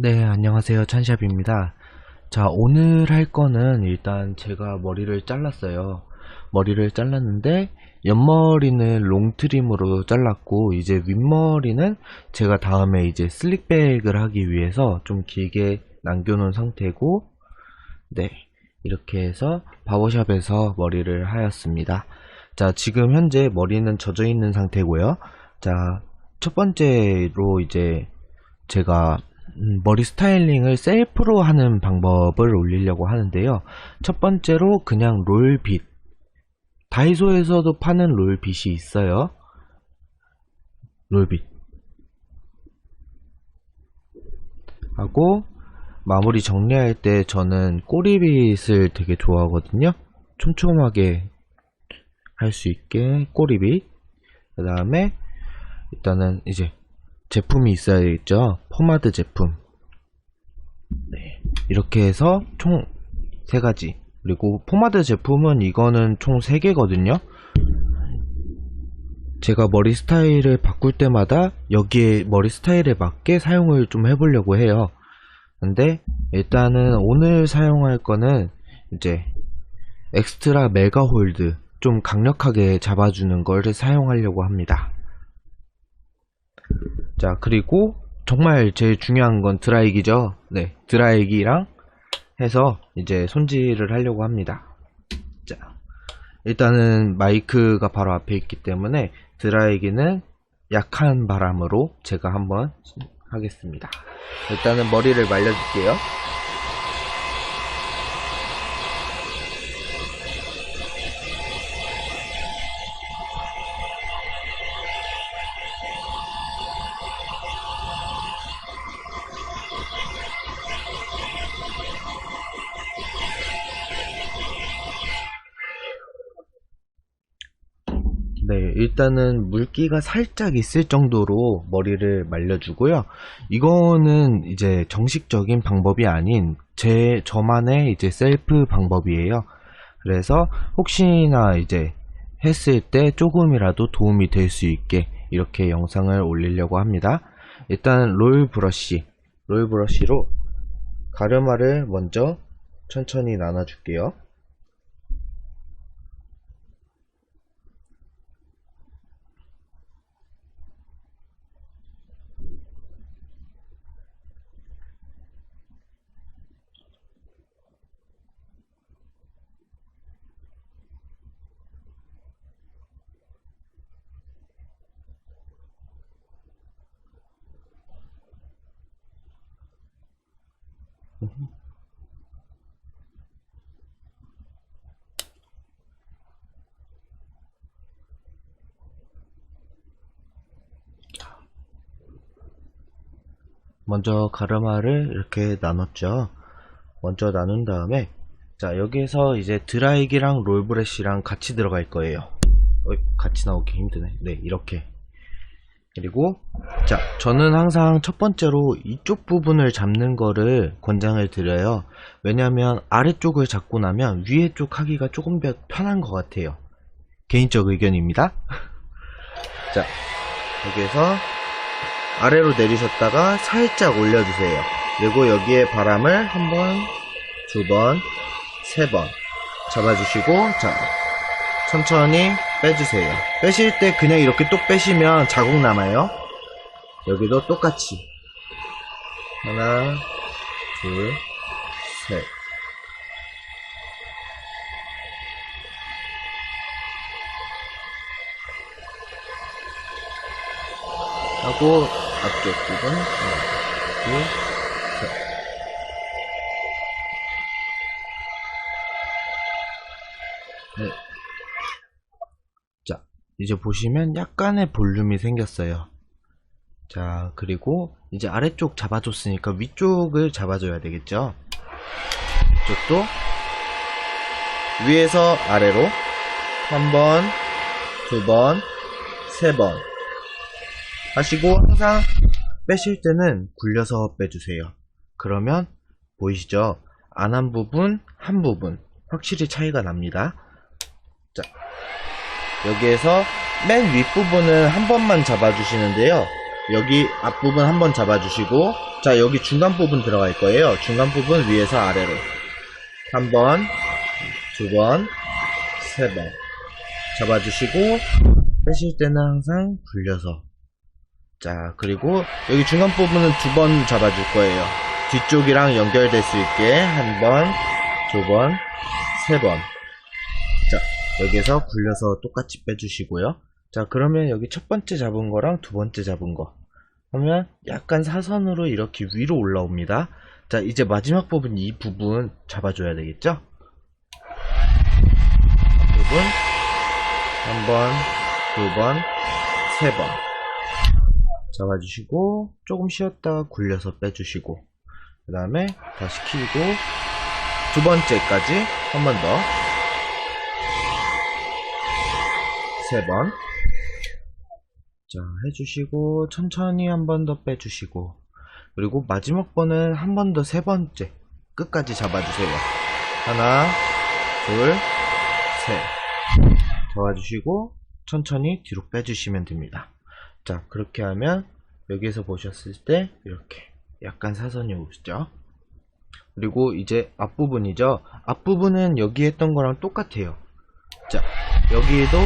네, 안녕하세요. 찬샵입니다. 자, 오늘 할 거는 일단 제가 머리를 잘랐어요. 머리를 잘랐는데 옆머리는 롱트림으로 잘랐고 이제 윗머리는 제가 다음에 이제 슬릭백을 하기 위해서 좀 길게 남겨놓은 상태고 네, 이렇게 해서 바버샵에서 머리를 하였습니다. 자, 지금 현재 머리는 젖어 있는 상태고요. 자, 첫 번째로 이제 제가 음, 머리 스타일링을 셀프로 하는 방법을 올리려고 하는데요. 첫 번째로 그냥 롤빗. 다이소에서도 파는 롤빗이 있어요. 롤빗. 하고 마무리 정리할 때 저는 꼬리빗을 되게 좋아하거든요. 촘촘하게 할 수 있게 꼬리빗. 그 다음에 일단은 이제 제품이 있어야겠죠. 포마드 제품. 네. 이렇게 해서 총 3가지. 그리고 포마드 제품은 이거는 총 3개거든요. 제가 머리 스타일을 바꿀 때마다 여기에 머리 스타일에 맞게 사용을 좀 해보려고 해요. 근데 일단은 오늘 사용할 거는 이제 엑스트라 메가 홀드 좀 강력하게 잡아주는 거를 사용하려고 합니다. 자, 그리고 정말 제일 중요한 건 드라이기죠. 네, 드라이기랑 해서 이제 손질을 하려고 합니다. 자, 일단은 마이크가 바로 앞에 있기 때문에 드라이기는 약한 바람으로 제가 한번 하겠습니다. 일단은 머리를 말려줄게요. 일단은 물기가 살짝 있을 정도로 머리를 말려주고요. 이거는 이제 정식적인 방법이 아닌 제 저만의 이제 셀프 방법이에요. 그래서 혹시나 이제 했을 때 조금이라도 도움이 될 수 있게 이렇게 영상을 올리려고 합니다. 일단 롤 브러쉬, 롤 브러쉬로 가르마를 먼저 천천히 나눠줄게요. 먼저 가르마를 이렇게 나눴죠. 먼저 나눈 다음에 자 여기에서 이제 드라이기랑 롤브레쉬랑 같이 들어갈 거예요. 어이, 같이 나오기 힘드네. 네 이렇게 그리고 자 저는 항상 첫 번째로 이쪽 부분을 잡는 거를 권장을 드려요. 왜냐하면 아래쪽을 잡고 나면 위에 쪽 하기가 조금 더 편한 것 같아요. 개인적 의견입니다. 자 여기에서 아래로 내리셨다가 살짝 올려주세요. 그리고 여기에 바람을 한 번, 두 번, 세 번 잡아주시고 자 천천히 빼주세요. 빼실 때 그냥 이렇게 똑 빼시면 자국 남아요. 여기도 똑같이 하나, 둘, 셋. 하고 앞쪽 부분 하나, 둘, 셋. 네. 자, 이제 보시면 약간의 볼륨이 생겼어요. 자, 그리고 이제 아래쪽 잡아줬으니까 위쪽을 잡아줘야 되겠죠? 이쪽도 위에서 아래로 한 번, 두 번, 세 번. 하시고 항상 빼실 때는 굴려서 빼주세요. 그러면 보이시죠? 안 한 부분, 한 부분 확실히 차이가 납니다. 자, 여기에서 맨 윗부분을 한 번만 잡아주시는데요. 여기 앞부분 한 번 잡아주시고 자 여기 중간 부분 들어갈 거예요 중간 부분 위에서 아래로 한 번, 두 번, 세 번 잡아주시고 빼실 때는 항상 굴려서 자 그리고 여기 중간 부분은 두 번 잡아줄 거예요 뒤쪽이랑 연결될 수 있게 한 번, 두 번, 세 번. 자, 여기서 굴려서 똑같이 빼주시고요. 자, 그러면 여기 첫 번째 잡은 거랑 두 번째 잡은 거. 하면 약간 사선으로 이렇게 위로 올라옵니다. 자, 이제 마지막 부분 이 부분 잡아줘야 되겠죠? 부분 한 번, 두 번, 세 번. 잡아주시고 조금 쉬었다가 굴려서 빼주시고 그 다음에 다시 키고 두 번째까지 한 번 더. 세 번. 자, 해주시고, 천천히 한 번 더 빼주시고, 그리고 마지막 번은 한 번 더 세 번째. 끝까지 잡아주세요. 하나, 둘, 셋. 잡아주시고, 천천히 뒤로 빼주시면 됩니다. 자, 그렇게 하면, 여기에서 보셨을 때, 이렇게, 약간 사선이 오시죠? 그리고 이제 앞부분이죠. 앞부분은 여기 했던 거랑 똑같아요. 자, 여기에도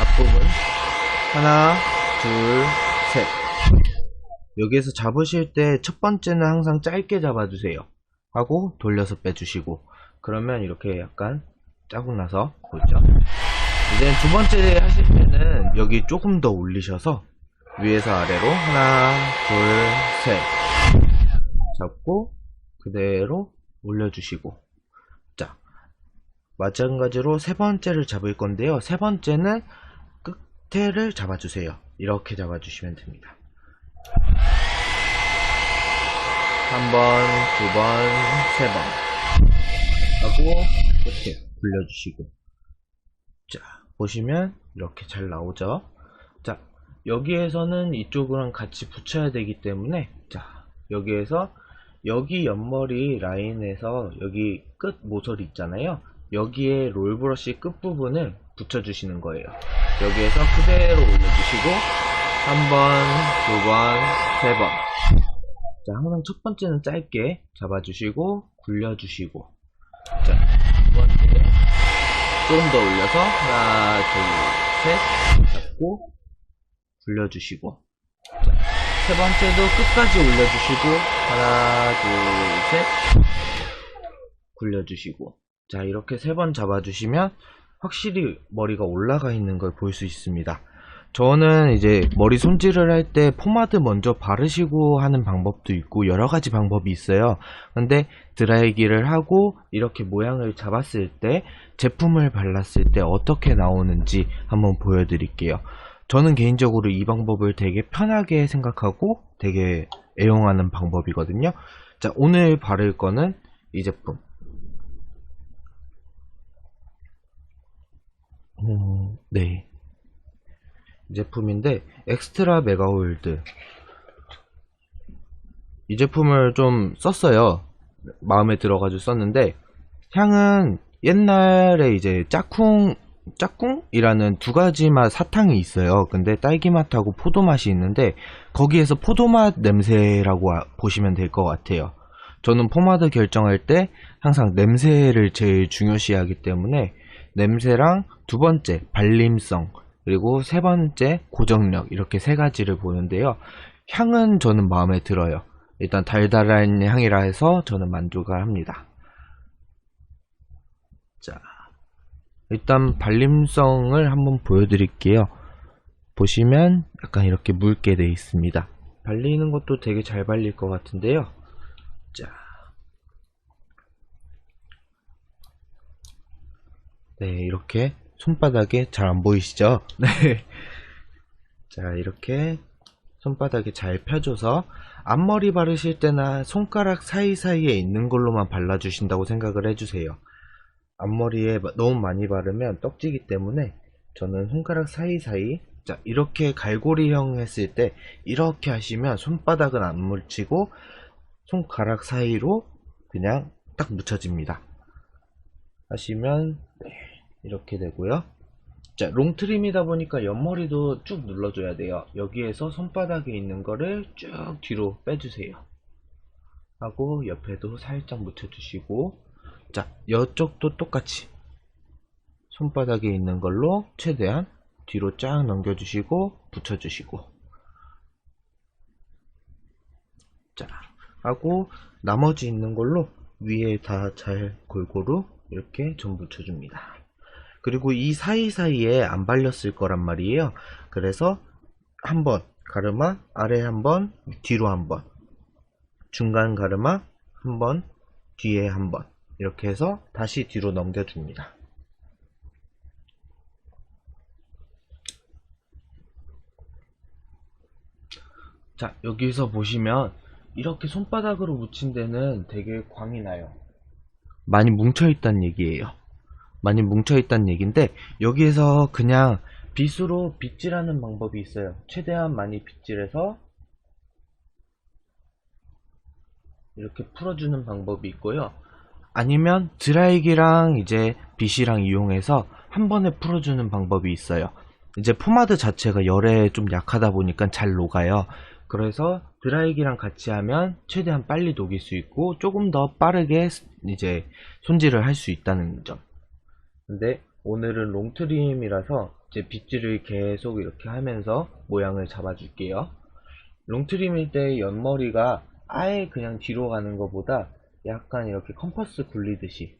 앞부분 하나, 둘, 셋. 여기에서 잡으실 때 첫 번째는 항상 짧게 잡아주세요. 하고 돌려서 빼주시고 그러면 이렇게 약간 짜고 나서 보이죠? 이제 두 번째 하실 때는 여기 조금 더 올리셔서 위에서 아래로 하나, 둘, 셋 잡고 그대로 올려주시고 자 마찬가지로 세 번째를 잡을 건데요. 세 번째는 끝에를 잡아주세요. 이렇게 잡아주시면 됩니다. 한 번, 두 번, 세 번. 하고 끝에 굴려주시고. 자 보시면 이렇게 잘 나오죠? 자 여기에서는 이쪽이랑 같이 붙여야 되기 때문에 자 여기에서 여기 옆머리 라인에서 여기 끝 모서리 있잖아요 여기에 롤브러쉬 끝부분을 붙여주시는 거예요. 여기에서 그대로 올려주시고 한 번, 두 번, 세 번. 자, 항상 첫 번째는 짧게 잡아주시고 굴려주시고. 자, 두 번째. 조금 더 올려서 하나, 둘, 셋. 잡고 굴려주시고. 자, 세 번째도 끝까지 올려주시고 하나 둘 셋. 굴려주시고 자 이렇게 세 번 잡아주시면 확실히 머리가 올라가 있는 걸 볼 수 있습니다 저는 이제 머리 손질을 할 때 포마드 먼저 바르시고 하는 방법도 있고 여러 가지 방법이 있어요 근데 드라이기를 하고 이렇게 모양을 잡았을 때 제품을 발랐을 때 어떻게 나오는지 한번 보여드릴게요 저는 개인적으로 이 방법을 되게 편하게 생각하고 되게 애용하는 방법이거든요. 자, 오늘 바를 거는 이 제품. 음, 네. 이 제품인데, 엑스트라 메가홀드. 이 제품을 좀 썼어요. 마음에 들어가지고 썼는데, 향은 옛날에 이제 짝꿍 짝꿍이라는 두 가지 맛 사탕이 있어요. 근데 딸기 맛하고 포도 맛이 있는데 거기에서 포도 맛 냄새라고 아- 보시면 될 것 같아요. 저는 포마드 결정할 때 항상 냄새를 제일 중요시하기 때문에 냄새랑 두 번째 발림성 그리고 세 번째 고정력 이렇게 세 가지를 보는데요. 향은 저는 마음에 들어요. 일단 달달한 향이라 해서 저는 만족을 합니다. 자. 일단 발림성을 한번 보여드릴게요. 보시면 약간 이렇게 묽게 되어 있습니다. 발리는 것도 되게 잘 발릴 것 같은데요. 자. 네, 이렇게 손바닥에 잘 안 보이시죠? 네. 자, 이렇게 손바닥에 잘 펴줘서 앞머리 바르실 때나 손가락 사이사이에 있는 걸로만 발라주신다고 생각을 해주세요. 앞머리에 마- 너무 많이 바르면 떡지기 때문에 저는 손가락 사이사이 자 이렇게 갈고리형 했을 때 이렇게 하시면 손바닥은 안 묻히고 손가락 사이로 그냥 딱 묻혀집니다 하시면 네, 이렇게 되고요 자, 롱트림이다 보니까 옆머리도 쭉 눌러줘야 돼요. 여기에서 손바닥에 있는 거를 쭉 뒤로 빼주세요. 하고 옆에도 살짝 묻혀주시고 자, 이쪽도 똑같이 손바닥에 있는 걸로 최대한 뒤로 쫙 넘겨주시고 붙여주시고 자, 하고 나머지 있는 걸로 위에 다 잘 골고루 이렇게 좀 붙여줍니다. 그리고 이 사이사이에 안 발렸을 거란 말이에요. 그래서 한번 가르마 아래 한번 뒤로 한번 중간 가르마 한번 뒤에 한번 이렇게 해서 다시 뒤로 넘겨줍니다. 자 여기서 보시면 이렇게 손바닥으로 묻힌 데는 되게 광이 나요. 많이 뭉쳐 있다는 얘기예요. 많이 뭉쳐있다는 얘기인데 여기에서 그냥 빗으로 빗질하는 방법이 있어요. 최대한 많이 빗질해서 이렇게 풀어주는 방법이 있고요. 아니면 드라이기랑 이제 빗이랑 이용해서 한 번에 풀어주는 방법이 있어요. 이제 포마드 자체가 열에 좀 약하다 보니까 잘 녹아요. 그래서 드라이기랑 같이 하면 최대한 빨리 녹일 수 있고 조금 더 빠르게 이제 손질을 할 수 있다는 점. 근데 오늘은 롱트림이라서 이제 빗질을 계속 이렇게 하면서 모양을 잡아줄게요. 롱트림일 때 옆머리가 아예 그냥 뒤로 가는 것보다 약간 이렇게 컴퍼스 굴리듯이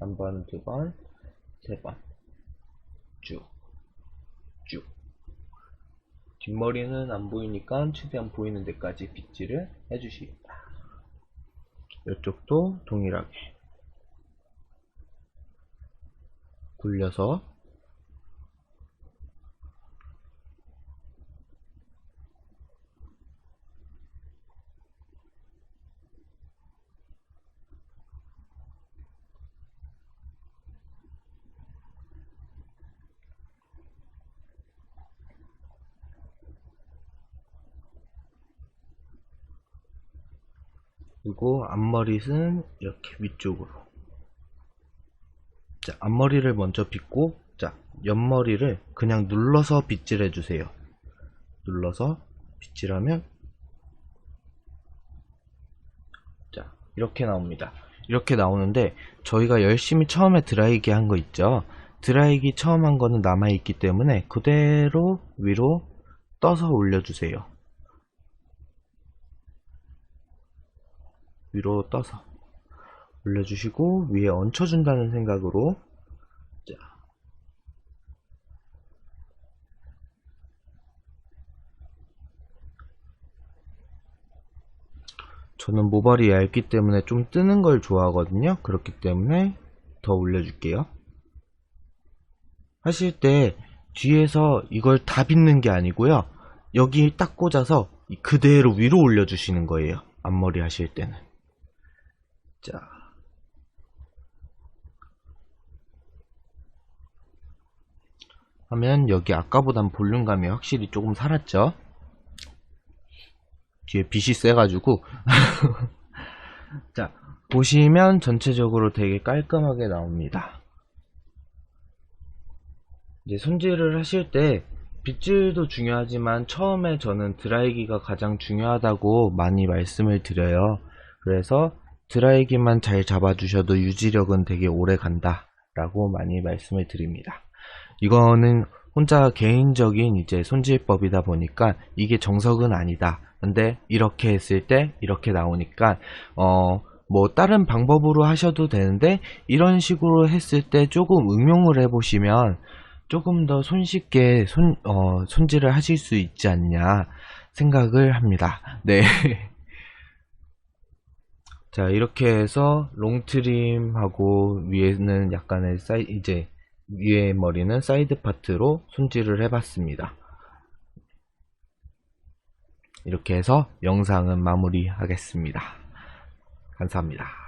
한 번, 두 번, 세 번, 쭉, 쭉. 뒷머리는 안 보이니까 최대한 보이는 데까지 빗질을 해주시겠다. 이쪽도 동일하게 굴려서 그리고 앞머리는 이렇게 위쪽으로 자, 앞머리를 먼저 빗고 자, 옆머리를 그냥 눌러서 빗질해 주세요. 눌러서 빗질하면 자, 이렇게 나옵니다. 이렇게 나오는데 저희가 열심히 처음에 드라이기 한 거 있죠. 드라이기 처음 한 거는 남아 있기 때문에 그대로 위로 떠서 올려주세요. 위로 떠서 올려주시고 위에 얹혀준다는 생각으로. 자. 저는 모발이 얇기 때문에 좀 뜨는 걸 좋아하거든요. 그렇기 때문에 더 올려줄게요. 하실 때 뒤에서 이걸 다 빗는 게 아니고요. 여기 딱 꽂아서 그대로 위로 올려주시는 거예요. 앞머리 하실 때는. 자. 하면 여기 아까보단 볼륨감이 확실히 조금 살았죠? 뒤에 빛이 세가지고. 자 보시면 전체적으로 되게 깔끔하게 나옵니다. 이제 손질을 하실 때 빗질도 중요하지만 처음에 저는 드라이기가 가장 중요하다고 많이 말씀을 드려요. 그래서 드라이기만 잘 잡아주셔도 유지력은 되게 오래 간다 라고 많이 말씀을 드립니다 이거는 혼자 개인적인 이제 손질법이다 보니까 이게 정석은 아니다. 근데 이렇게 했을 때 이렇게 나오니까 어 뭐 다른 방법으로 하셔도 되는데 이런 식으로 했을 때 조금 응용을 해보시면 조금 더 손쉽게 손, 어, 손질을 하실 수 있지 않냐 생각을 합니다. 네. 자 이렇게 해서 롱트림하고 위에는 약간의 사이 이제 위에 머리는 사이드 파트로 손질을 해봤습니다. 이렇게 해서 영상은 마무리하겠습니다. 감사합니다.